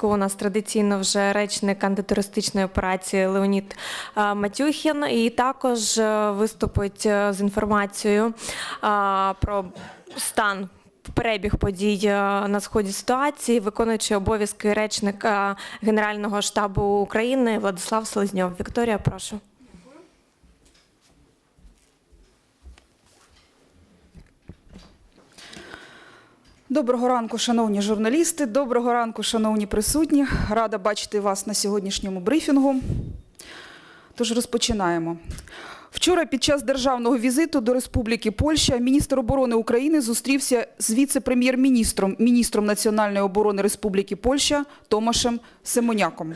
зв'язку у нас традиційно вже речник антитерористичної операції Леонід Матюхін, і також е, виступить е, з інформацією про стан. Перебіг подій е, на сході ситуації, виконуючи обов'язки речник е, Генерального штабу України Владислав Селезньов. Вікторія, прошу. Доброго ранку, шановні журналісти. Доброго ранку, шановні присутні. Рада бачити вас на сьогоднішньому брифінгу. Тож розпочинаємо. Вчора під час державного візиту до Республіки Польща міністр оборони України зустрівся з віце-прем'єр-міністром, міністром національної оборони Республіки Польща Томашем Семоняком.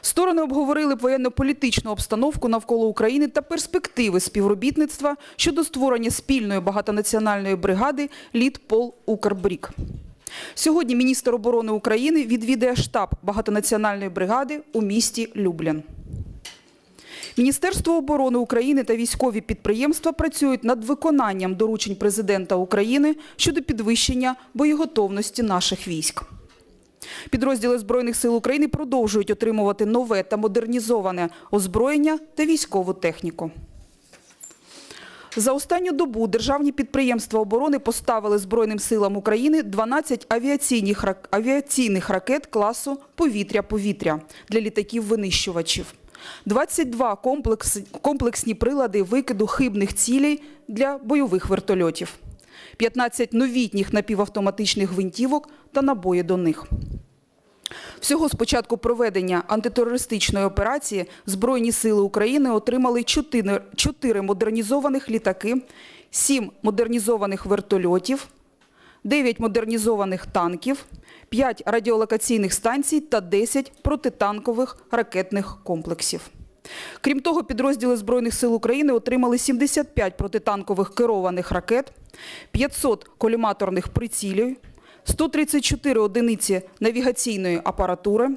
Сторони обговорили воєнно-політичну обстановку навколо України та перспективи співробітництва щодо створення спільної багатонаціональної бригади «Літпол Укрбрік». Сьогодні міністр оборони України відвідає штаб багатонаціональної бригади у місті Люблін. Міністерство оборони України та військові підприємства працюють над виконанням доручень президента України щодо підвищення боєготовності наших військ. Підрозділи Збройних сил України продовжують отримувати нове та модернізоване озброєння та військову техніку. За останню добу державні підприємства оборони поставили Збройним силам України 12 авіаційних, авіаційних ракет класу повітря-повітря для літаків-винищувачів, 22 комплекс, комплексні прилади викиду хибних цілей для бойових вертольотів, 15 новітніх напівавтоматичних гвинтівок та набої до них. Всього з початку проведення антитерористичної операції Збройні сили України отримали 4, 4 модернізованих літаки, 7 модернізованих вертольотів, 9 модернізованих танків, 5 радіолокаційних станцій та 10 протитанкових ракетних комплексів. Крім того, підрозділи Збройних сил України отримали 75 протитанкових керованих ракет, 500 коліматорних прицілів, 134 одиниці навігаційної апаратури,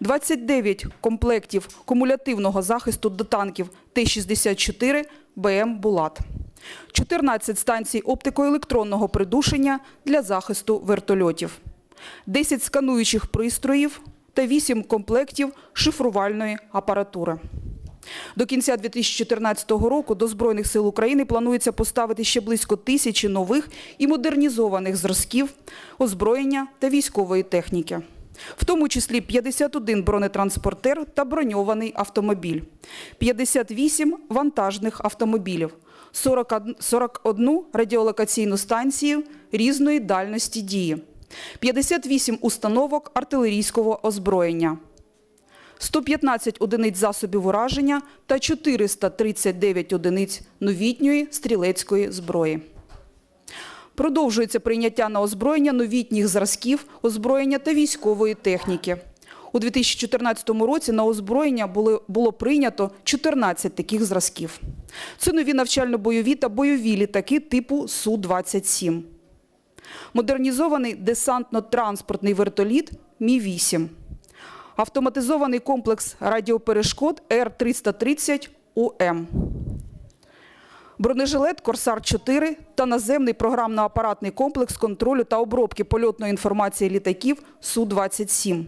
29 комплектів кумулятивного захисту до танків Т-64 БМ «Булат», 14 станцій оптико-електронного придушення для захисту вертольотів, 10 скануючих пристроїв та 8 комплектів шифрувальної апаратури. До кінця 2014 року до Збройних сил України планується поставити ще близько тисячі нових і модернізованих зразків озброєння та військової техніки, в тому числі 51 бронетранспортер та броньований автомобіль, 58 вантажних автомобілів, 41 41 радіолокаційну станцію різної дальності дії, 58 установок артилерійського озброєння. 115 одиниць засобів ураження та 439 одиниць новітньої стрілецької зброї. Продовжується прийняття на озброєння новітніх зразків озброєння та військової техніки. У 2014 році на озброєння було, було прийнято 14 таких зразків. Це нові навчально-бойові та бойові літаки типу Су-27. Модернізований десантно-транспортний вертоліт Мі-8 автоматизований комплекс радіоперешкод Р-330УМ, бронежилет «Корсар-4» та наземний програмно-апаратний комплекс контролю та обробки польотної інформації літаків Су-27,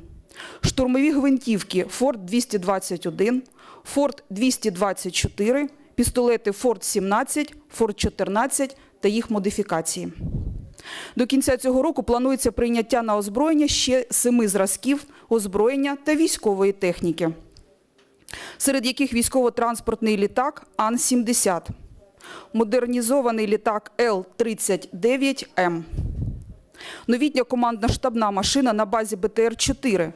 штурмові гвинтівки «Форд-221», «Форд-224», пістолети «Форд-17», «Форд-14» та їх модифікації. До кінця цього року планується прийняття на озброєння ще семи зразків озброєння та військової техніки, серед яких військово-транспортний літак Ан-70, модернізований літак Л-39М, новітня командна штабна машина на базі БТР-4,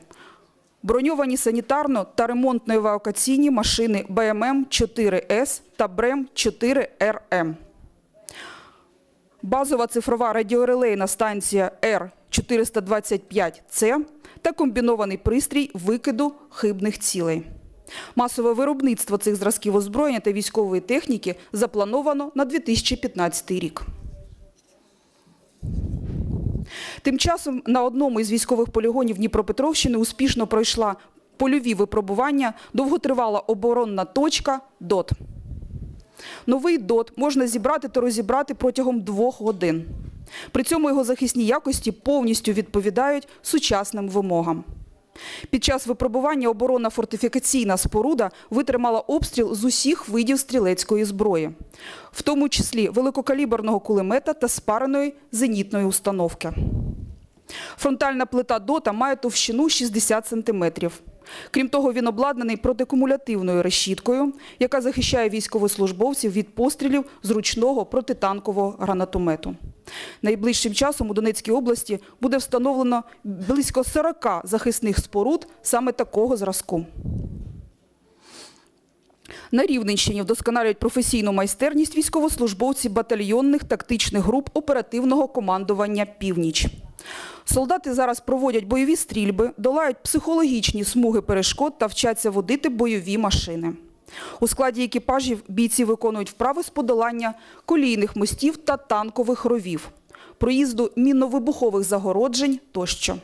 броньовані санітарно та ремонтно-евакуаційні машини БММ-4С та БРЕМ-4РМ базова цифрова радіорелейна станція Р-425С та комбінований пристрій викиду хибних цілей. Масове виробництво цих зразків озброєння та військової техніки заплановано на 2015 рік. Тим часом на одному із військових полігонів Дніпропетровщини успішно пройшла польові випробування довготривала оборонна точка ДОТ. Новий ДОТ можна зібрати та розібрати протягом двох годин. При цьому його захисні якості повністю відповідають сучасним вимогам. Під час випробування оборонна фортифікаційна споруда витримала обстріл з усіх видів стрілецької зброї, в тому числі великокаліберного кулемета та спареної зенітної установки. Фронтальна плита ДОТа має товщину 60 сантиметрів. Крім того, він обладнаний протикумулятивною решіткою, яка захищає військовослужбовців від пострілів з ручного протитанкового гранатомету. Найближчим часом у Донецькій області буде встановлено близько 40 захисних споруд саме такого зразку. На Рівненщині вдосконалюють професійну майстерність військовослужбовці батальйонних тактичних груп оперативного командування «Північ». Солдати зараз проводять бойові стрільби, долають психологічні смуги перешкод та вчаться водити бойові машини. У складі екіпажів бійці виконують вправи з подолання колійних мостів та танкових ровів, проїзду мінно-вибухових загороджень тощо.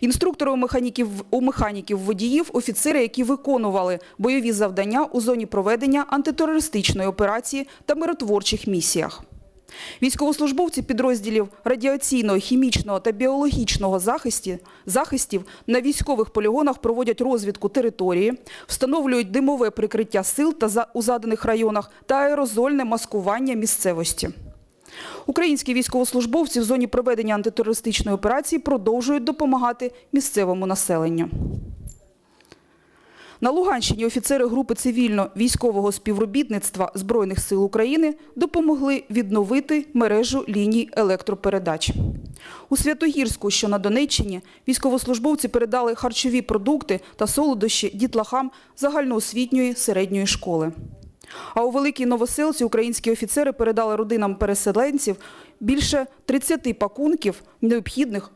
Інструктори у механіків, у механіків водіїв, офіцери, які виконували бойові завдання у зоні проведення антитерористичної операції та миротворчих місіях. Військовослужбовці підрозділів радіаційного, хімічного та біологічного захисті, захистів на військових полігонах проводять розвідку території, встановлюють димове прикриття сил у заданих районах та аерозольне маскування місцевості. Українські військовослужбовці в зоні проведення антитерористичної операції продовжують допомагати місцевому населенню. На Луганщині офіцери групи цивільно-військового співробітництва Збройних сил України допомогли відновити мережу ліній електропередач. У Святогірську, що на Донеччині, військовослужбовці передали харчові продукти та солодощі дітлахам загальноосвітньої середньої школи. А у Великій Новоселці українські офіцери передали родинам переселенців більше 30 пакунків необхідних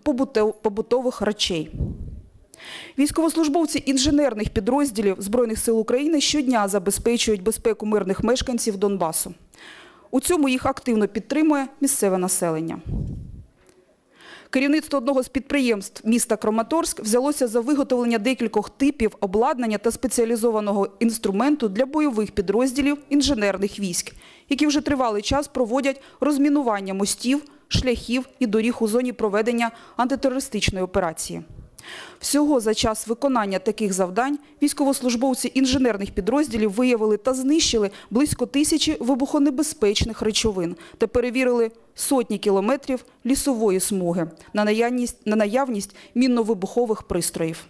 побутових речей. Військовослужбовці інженерних підрозділів Збройних сил України щодня забезпечують безпеку мирних мешканців Донбасу. У цьому їх активно підтримує місцеве населення. Керівництво одного з підприємств міста Краматорськ взялося за виготовлення декількох типів обладнання та спеціалізованого інструменту для бойових підрозділів інженерних військ, які вже тривалий час проводять розмінування мостів, шляхів і доріг у зоні проведення антитерористичної операції. Всього за час виконання таких завдань військовослужбовці інженерних підрозділів виявили та знищили близько тисячі вибухонебезпечних речовин та перевірили сотні кілометрів лісової смуги на наявність, на наявність мінно-вибухових пристроїв.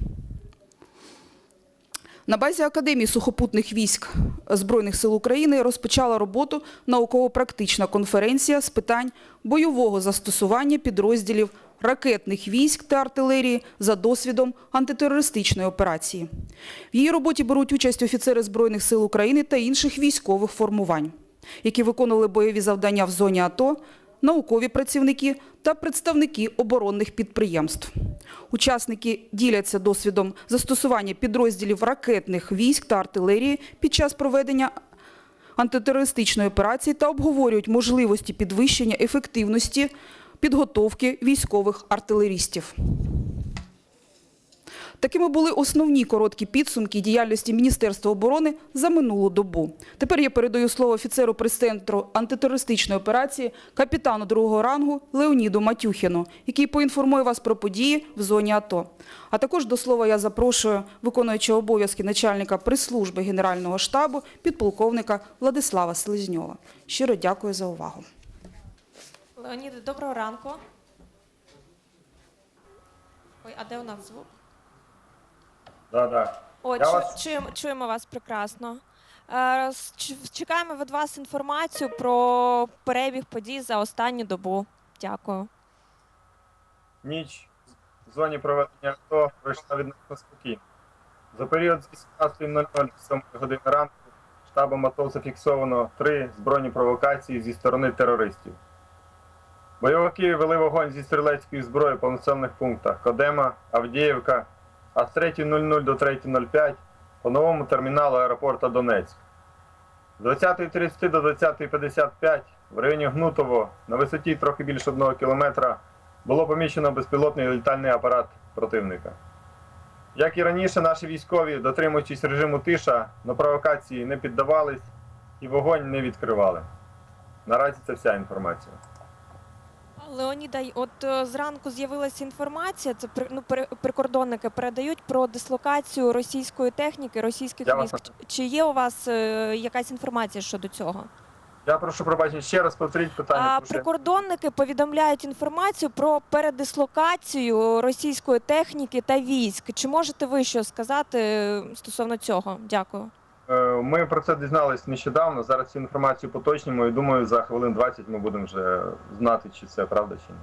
На базі Академії сухопутних військ Збройних сил України розпочала роботу науково-практична конференція з питань бойового застосування підрозділів ракетних військ та артилерії за досвідом антитерористичної операції. В її роботі беруть участь офіцери Збройних сил України та інших військових формувань, які виконували бойові завдання в зоні АТО, наукові працівники та представники оборонних підприємств. Учасники діляться досвідом застосування підрозділів ракетних військ та артилерії під час проведення антитерористичної операції та обговорюють можливості підвищення ефективності підготовки військових артилерістів. Такими були основні короткі підсумки діяльності Міністерства оборони за минулу добу. Тепер я передаю слово офіцеру прес-центру антитерористичної операції, капітану другого рангу Леоніду Матюхіну, який поінформує вас про події в зоні АТО. А також до слова я запрошую виконуючого обов'язки начальника прес-служби Генерального штабу підполковника Владислава Селезньова. Щиро дякую за увагу. Леоніде, доброго ранку. Ой, а де у нас звук? Да, да. О, чу, вас- чуємо, чуємо вас прекрасно. Е, Чекаємо від вас інформацію про перебіг подій за останню добу. Дякую. Ніч в зоні проведення АТО пройшла відносно спокійно. За період з 18.00 до 7 години ранку штабом АТО зафіксовано три збройні провокації зі сторони терористів. Бойовики вели вогонь зі стрілецької зброї по населених пунктах Кодема, Авдіївка, а з 3.00 до 3.05 по новому терміналу аеропорта Донецьк. З 20.30 до 20.55 в районі Гнутово на висоті трохи більше одного кілометра було помічено безпілотний літальний апарат противника. Як і раніше, наші військові, дотримуючись режиму тиша, на провокації не піддавались і вогонь не відкривали. Наразі це вся інформація. Леоніда, от е, зранку з'явилася інформація. Це ну, прикордонники передають про дислокацію російської техніки, російських Я військ. Чи- Чи є у вас е, якась інформація щодо цього? Я прошу пробачення, ще раз повторіть питання. А прикордонники повідомляють інформацію про передислокацію російської техніки та військ. Чи можете ви що сказати е, стосовно цього? Дякую. Ми про це дізнались нещодавно. Зараз цю інформацію поточнімо. і думаю, за хвилин 20 ми будемо вже знати, чи це правда чи ні.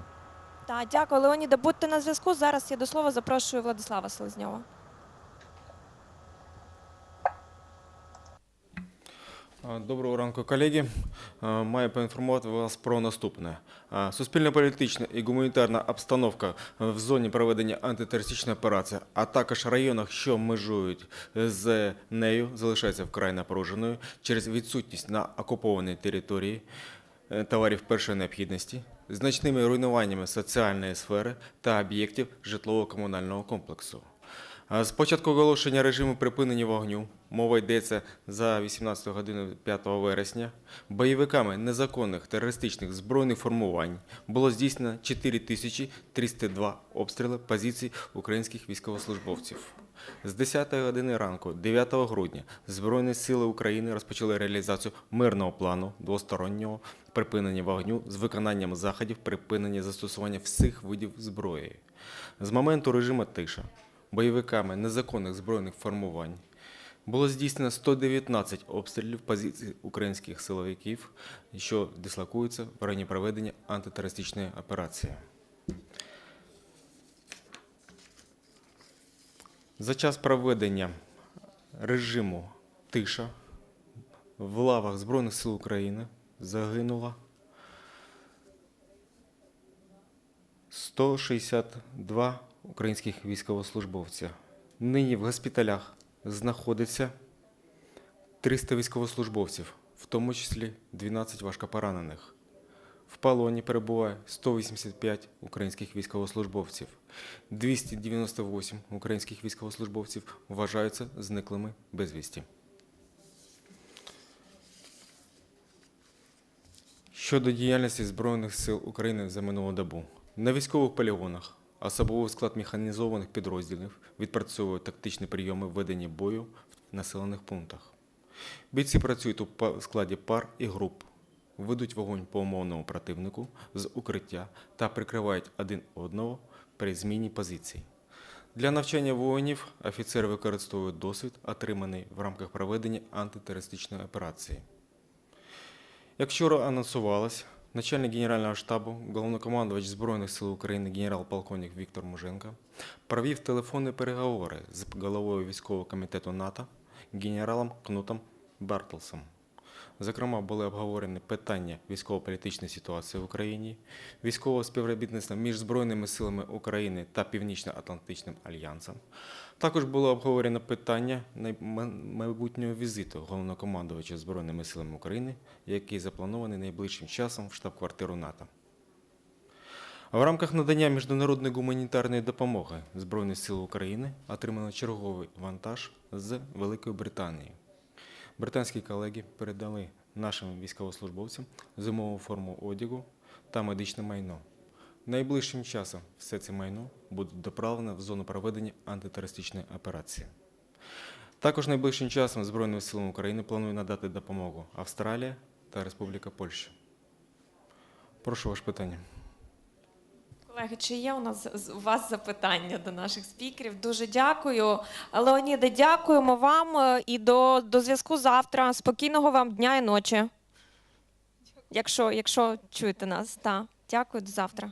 Так, дякую, Леоніда. Будьте на зв'язку. Зараз я до слова запрошую Владислава Селезньова. Доброго ранку, колеги. Маю поінформувати вас про наступне. Суспільно-політична і гуманітарна обстановка в зоні проведення антитерористичної операції, а також районах, що межують з нею, залишається вкрай напруженою через відсутність на окупованій території е, товарів першої необхідності, значними руйнуваннями соціальної сфери та об'єктів житлово-комунального комплексу. З початку оголошення режиму припинення вогню, мова йдеться за 18 годину 5 вересня, бойовиками незаконних терористичних збройних формувань було здійснено 4302 обстріли позицій українських військовослужбовців. З 10 години ранку, 9 грудня, Збройні сили України розпочали реалізацію мирного плану двостороннього припинення вогню з виконанням заходів припинення застосування всіх видів зброї. З моменту режиму тиша бойовиками незаконних збройних формувань було здійснено 119 обстрілів позицій українських силовиків, що дислокуються в районі проведення антитерористичної операції. За час проведення режиму тиша в лавах Збройних сил України загинуло 162 українських військовослужбовця. Нині в госпіталях знаходиться 300 військовослужбовців, в тому числі 12 важкопоранених. В полоні перебуває 185 українських військовослужбовців. 298 українських військовослужбовців вважаються зниклими безвісті. Щодо діяльності Збройних сил України за минулу добу. На військових полігонах особовий склад механізованих підрозділів відпрацьовує тактичні прийоми ведення бою в населених пунктах. Бійці працюють у складі пар і груп, ведуть вогонь по умовному противнику з укриття та прикривають один одного при зміні позицій. Для навчання воїнів офіцери використовують досвід, отриманий в рамках проведення антитерористичної операції. Як вчора анонсувалось, начальник Генерального штабу, головнокомандувач Збройних сил України генерал-полковник Віктор Муженко провів телефонні переговори з головою військового комітету НАТО генералом Кнутом Бертелсом. Зокрема, були обговорені питання військово-політичної ситуації в Україні, військового співробітництва між Збройними силами України та Північно-Атлантичним альянсом. Також було обговорено питання майбутнього візиту головнокомандувача Збройними силами України, який запланований найближчим часом в штаб-квартиру НАТО. В рамках надання міжнародної гуманітарної допомоги Збройних сил України отримано черговий вантаж з Великої Британії. Британські колеги передали нашим військовослужбовцям зимову форму одягу та медичне майно. Найближчим часом все це майно буде доправлено в зону проведення антитерористичної операції. Також найближчим часом Збройним силам України планує надати допомогу Австралія та Республіка Польща. Прошу ваше питання. Колеги, чи є у нас у вас запитання до наших спікерів? Дуже дякую. Леоніде, дякуємо вам е, і до, до зв'язку завтра. Спокійного вам дня і ночі. Якщо, якщо чуєте нас, так. Дякую, до завтра.